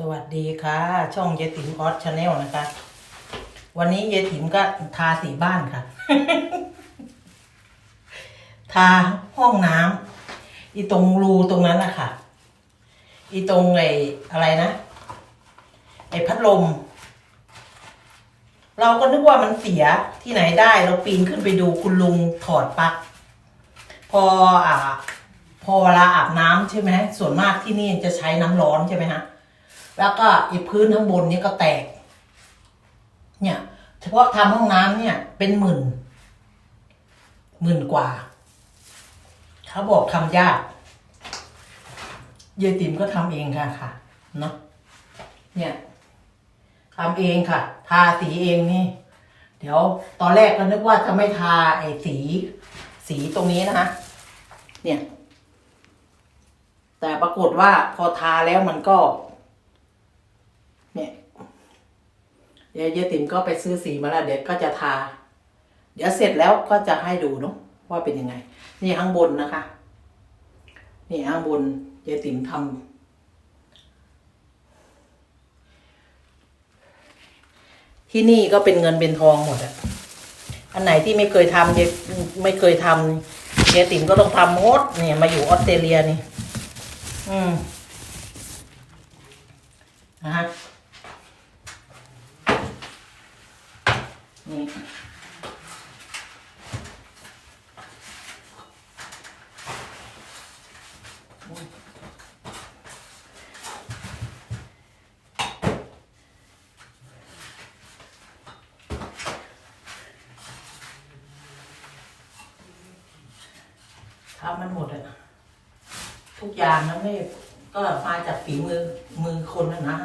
สวัสดีค่ะ ช่องเยติ๋มออสชาแนลนะคะ วันนี้เยติ๋มก็ทาสีบ้านค่ะ ทาห้องน้ำอีตรงรูตรงนั้นนะคะอีตรงไอ้อะไรนะไอ้พัดลม เราก็นึกว่ามันเสียที่ไหนได้เราปีนขึ้นไปดูคุณลุงถอดปลั๊กพออ่า พอเวลาอาบน้ำใช่ไหมส่วนมากที่นี่จะใช้น้ำร้อนใช่ไหมฮะ แล้วก็อีพื้นข้างบนนี่ก็แตก เนี่ย เฉพาะทำห้องน้ำเนี่ย เป็นหมื่นหมื่นกว่า เขาบอกทำยากเยายติ๋มก็ทำเองค่ะค่ะเนาะเนี่ยทำเองค่ะ ทาสีเองนี่ เดี๋ยวตอนแรกก็นึกว่าจะไม่ทาไอ้สี สีตรงนี้นะคะเนี่ย แต่ปรากฏว่าพอทาแล้วมันก็ เนี่ยเดี๋ยวเยติ๋มก็ไปซื้อสีมาแล้วเดี๋ยวก็จะทา เดี๋ยวเสร็จแล้วก็จะให้ดูเนาะว่าเป็นยังไง นี่ข้างบนนะคะ นี่ข้างบนเยติ๋มทำที่นี่ก็เป็นเงินเป็นทองหมดอะอันไหนที่ไม่เคยทำเยไม่เคยทำเยติ๋มก็ต้องทำหมดเนี่ยมาอยู่ออสเตรเลียนี่ อืมนะฮะ นี่ ทำมันหมดอะทุกอย่างนะไม่ก็มาจากฝีมือมือคนนะนะ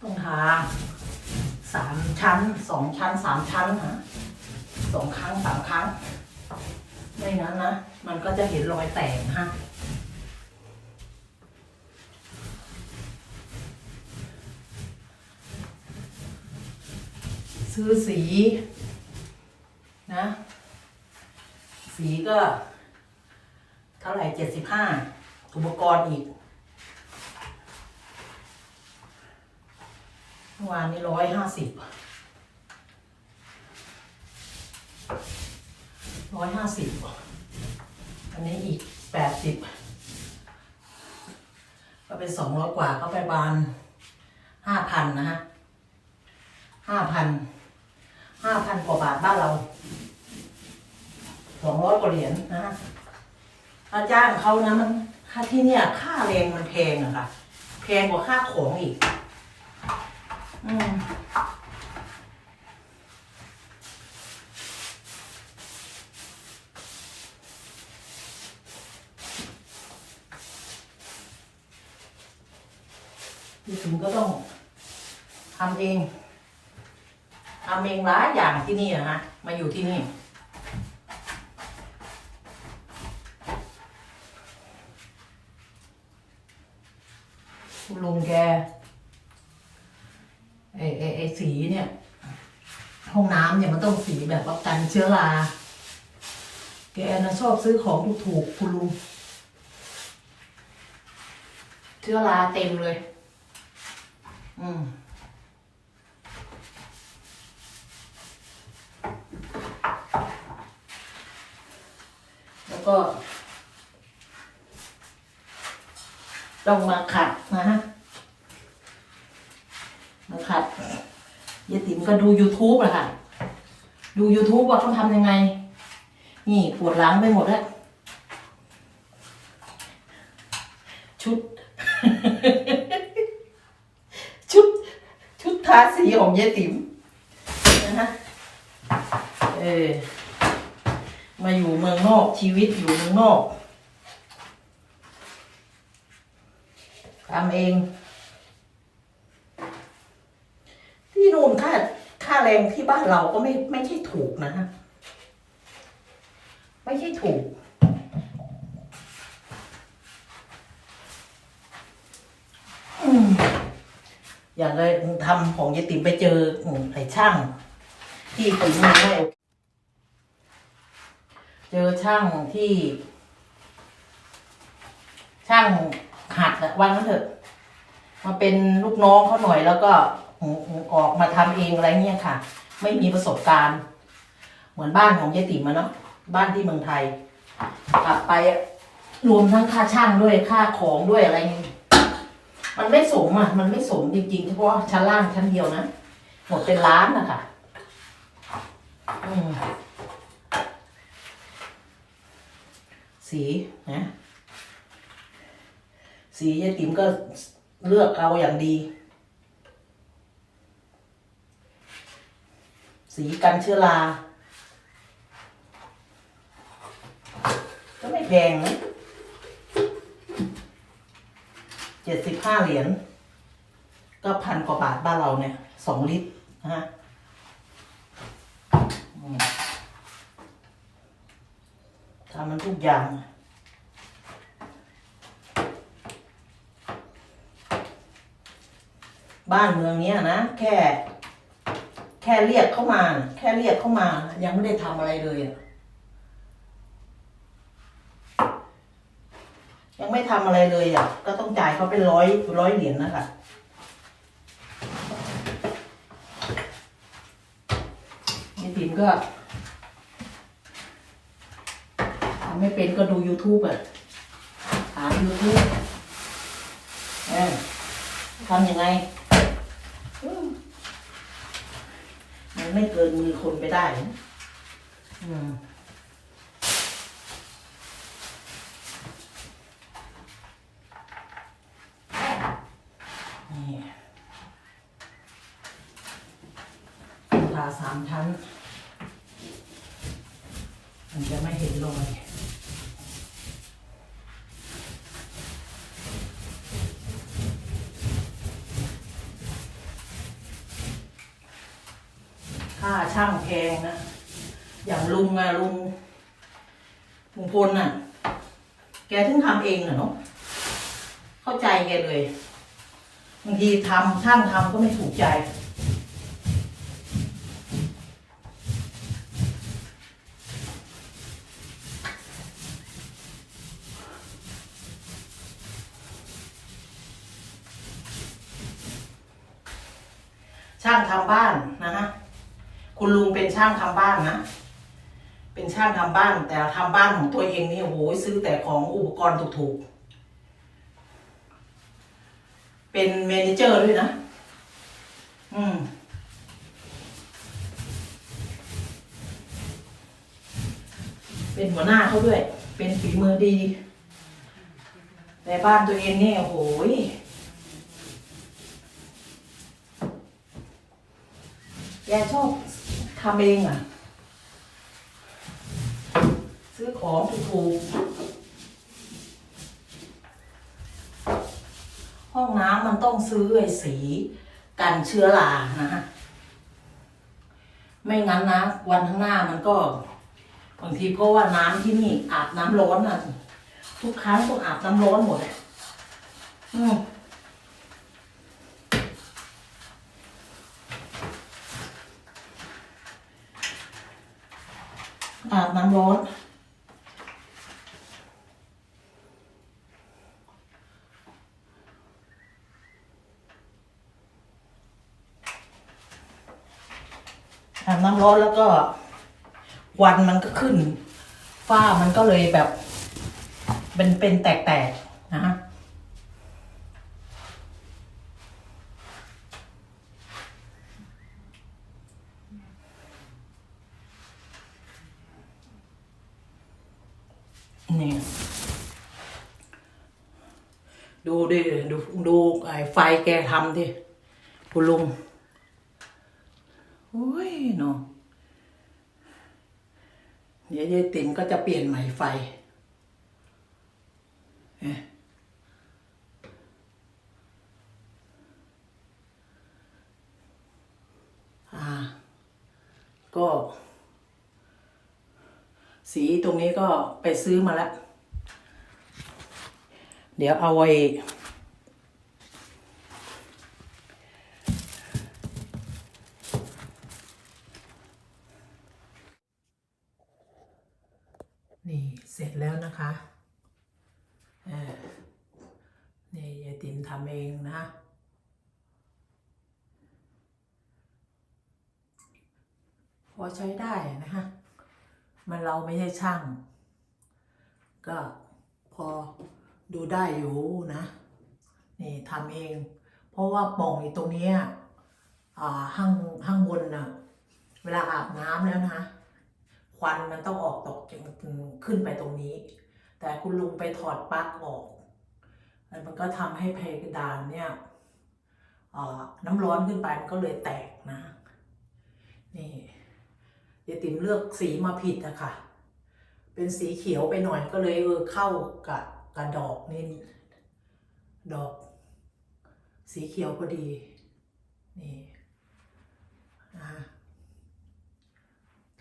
ต้องทา สามชั้นสองชั้นสามชั้นฮะสองครั้งสามครั้ง ไม่งั้นนะ มันก็จะเห็นรอยแตกฮะซื้อสีนะ สีก็ เท่าไหร่เจ็ดสิบห้าอุปกรณ์อีก เมื่อวานนี้ร้อยห้าสิบร้อยห้าสิบอันนี้อีกแปดสิบก็เป็นสองร้อยกว่าก็ไปบานห้าพันนะฮะห้าพันห้าพันกว่าบาทบ้านเราสองร้อยกว่าเหรียญนะฮะถ้าจ้างเขานะมันค่าที่เนี่ยค่าแรงมันแพงอะค่ะ แพงกว่าค่าของอีก อืมที่ถึงก็ต้องทำเองทำเองหลายอย่างที่นี่อะฮะมาอยู่ที่นี่ คุณลุงแก ไอ้ไอ้ไอ้สีเนี่ย ห้องน้ำเนี่ยมันต้องสีแบบว่ากันเชื้อรา แกนะชอบซื้อของถูกๆคุณลุง เชื้อราเต็มเลย อืมแล้วก็ ต้องมาขัดนะฮะมาขัดยายติ๋มก็ดู YouTube อะค่ะ ดู YouTube ว่าเขาทำยังไง นี่ปวดหลังไปหมดแล้ว ชุด ชุด ชุดทาสีของยายติ๋มนะฮะเออ มาอยู่เมืองนอกชีวิตอยู่เมืองนอกทำเอง ที่นู่นค่าค่า แรงที่บ้านเราก็ไม่ไม่ใช่ถูกนะฮะไม่ใช่ถูก อย่างเลยทำของยายติ๋มไปเจอไอ้ช่าง ที่ฝีมือไม่โอเคเจอช่างที่ ช่างหัดอะวางนั้นเถอะ มาเป็นลูกน้องเขาหน่อยแล้วก็ ออกมาทำเองอะไรเงี้ยค่ะ ไม่มีประสบการณ์ เหมือนบ้านของยายติ๋มอะเนาะบ้านที่เมืองไทยกลับไปอะรวมทั้งค่าช่างด้วยค่าของด้วยอะไรเงี้ยมันไม่สมอะ มันไม่สมจริงๆเฉพาะชั้นล่างชั้นเดียวนะหมดเป็นล้านนะคะสีนะสียายติ๋มก็เลือกเอาอย่างดี สีกันเชื้อรา ก็ไม่แพงนะเจ็ดสิบห้าเหรียญ ก็พันกว่าบาทบ้านเราเนี่ยสองลิตรนะฮะทำมันทุกอย่างบ้านเมืองเนี้ยนะ แค่ แค่เรียกเข้ามา แค่เรียกเข้ามา ยังไม่ได้ทำอะไรเลยอะยังไม่ทำอะไรเลยอะก็ต้องจ่ายเขาเป็นร้อยร้อยเหรียญนะคะนี่ติ๋มก็ทำไม่เป็นก็ดู YouTube อะหา YouTube เออทำยังไง อืม มันไม่เกินมือคนไปได้นะอืมนี่ทาสามชั้น มันจะไม่เห็นรอย ค่าช่างแพงนะ อย่างลุงอะลุงลุงพลน่ะ แกถึงทำเองอะเนาะเข้าใจแกเลยบางทีทำช่างทำก็ไม่ถูกใจช่างทำบ้านนะฮะ คุณลุงเป็นช่างทำบ้านนะ เป็นช่างทำบ้าน แต่ทำบ้านของตัวเองนี่โอ้โหซื้อแต่ของอุปกรณ์ถูกๆ เป็นเมนเจอร์ด้วยนะ อืมเป็นหัวหน้าเขาด้วย เป็นฝีมือดี แต่บ้านตัวเองเนี่ยโอ้โหยแกชอบทำเองอะ ซื้อของถูกๆห้องน้ำมันต้องซื้อไอ้สีกันเชื้อรานะฮะไม่งั้นนะวันข้างหน้ามันก็บางทีเพราะว่าน้ำที่นี่อาบน้ำร้อนอะ ทุกครั้งต้องอาบน้ำร้อนหมดอะอืมอาบน้ำร้อน อาบน้ำร้อนแล้วก็วันมันก็ขึ้น ฝ้ามันก็เลยแบบ เป็นเป็นแตกๆนะฮะนี่ดูดิดูดูไอ้ไฟแกทำดิคุณลุง โอ้ยเนาะเดี๋ยวยายติ๋มก็จะเปลี่ยนใหม่ไฟเอ๊ะอ่าก็ สีตรงนี้ก็ไปซื้อมาแล้ว เดี๋ยวเอาไว้ นี่เสร็จแล้วนะคะเออนี่ยายติ๋มทำเองนะ พ อใช้ได้นะฮะมันเราไม่ใช่ช่าง ก็พอดูได้อยู่นะ นี่ทำเอง เพราะว่าป่องอีตรงนี้อ่าห้างห้างบนน่ะ เวลาอาบน้ำแล้วนะควันมันต้องออกตกจากขึ้นไปตรงนี้ แต่คุณลุงไปถอดปลั๊กออกแล้วมันก็ทำให้เพดานเนี่ยอ่าน้ำร้อนขึ้นไปมันก็เลยแตกนะ นี่ ยายติ๋มเลือกสีมาผิดอะค่ะเป็นสีเขียวไปหน่อยก็เลยเออเข้ากับกับดอกนี่ดอก สีเขียวพอดีนี่นะ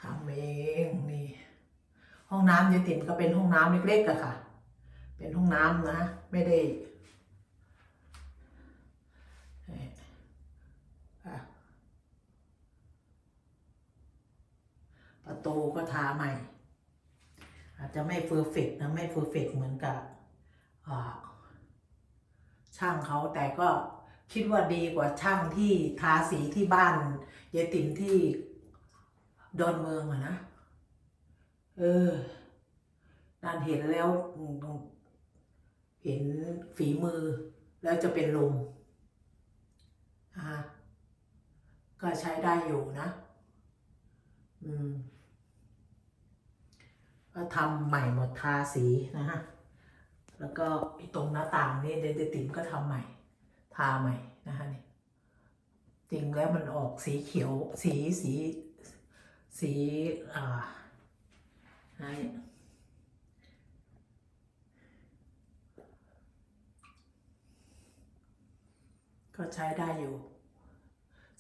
ทำเองนี่ห้องน้ำยายติ๋มก็เป็นห้องน้ำเล็กๆอะค่ะ เป็นห้องน้ำนะ ไม่ได้นี่อะ ประตูก็ทาใหม่ อาจจะไม่เฟอร์เฟกนะไม่เฟอร์เฟกเหมือนกับช่างเขาแต่ก็คิดว่าดีกว่าช่างที่ทาสีที่บ้านยายติ๋มที่ดอนเมืองอะนะ เออนั่นเห็นแล้ว เห็นฝีมือแล้วจะเป็นลมอ่าก็ใช้ได้อยู่นะ อืม ก็ทำใหม่หมดทาสีนะฮะ แล้วก็ไอ้ตรงหน้าต่างนี่เดยวเดยวติ๋มก็ทำใหม่ ทาใหม่นะฮะนี่จริงแล้วมันออกสีเขียวสีสีสีอ่าอะไรเนี่ยก็ใช้ได้อยู่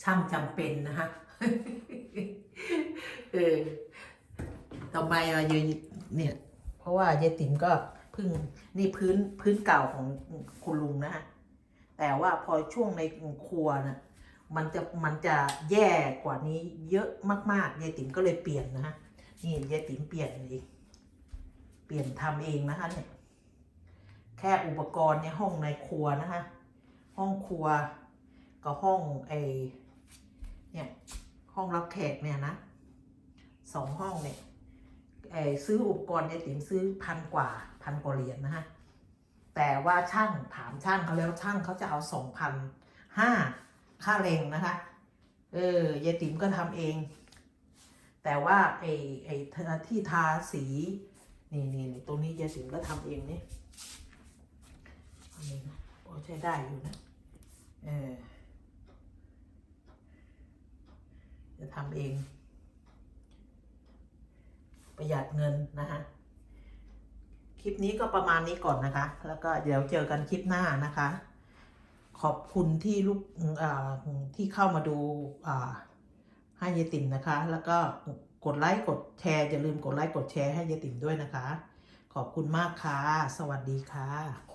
ช่างจำเป็นนะฮะเออ ต่อไปอะยายเนี่ย เพราะว่ายายติ๋มก็เพึ่งนี่พื้นพื้นเก่าของคุณลุงนะฮะแต่ว่าพอช่วงในครัวนะมันจะมันจะแย่กว่านี้เยอะมากๆยายติ๋มก็เลยเปลี่ยนนะฮะนี่ยายติ๋มเปลี่ยนเองเปลี่ยนทำเองนะคะเนี่ยแค่อุปกรณ์ในห้องในครัวนะคะห้องครัวกับห้องไอเนี่ยห้องรับแขกเนี่ยนะสองห้องเนี่ย ซื้ออุปกรณ์ยายติ๋มซื้อพันกว่าพันกว่าเหรียญนะฮะแต่ว่าช่างถามช่างเขาแล้วช่างเขาจะเอาสองพันห้าค่าแรงนะคะเออยายติ๋มก็ทำเอง แต่ว่าไอ้ไอ้ที่ทาสีนี่นี่นี่ตรงนี้ยายติ๋มก็ทำเองนี่อันนี้นะโอ้ใช้ได้อยู่นะเออจะทำเอง ประหยัดเงินนะคะ คลิปนี้ก็ประมาณนี้ก่อนนะคะ แล้วก็เดี๋ยวเจอกันคลิปหน้านะคะ ขอบคุณที่ลูกอ่าที่เข้ามาดูอ่าให้ยายติ๋มนะคะ แล้วก็กดไลค์กดแชร์อย่าลืมกดไลค์กดแชร์ให้ยายติ๋มด้วยนะคะ ขอบคุณมากค่ะ สวัสดีค่ะ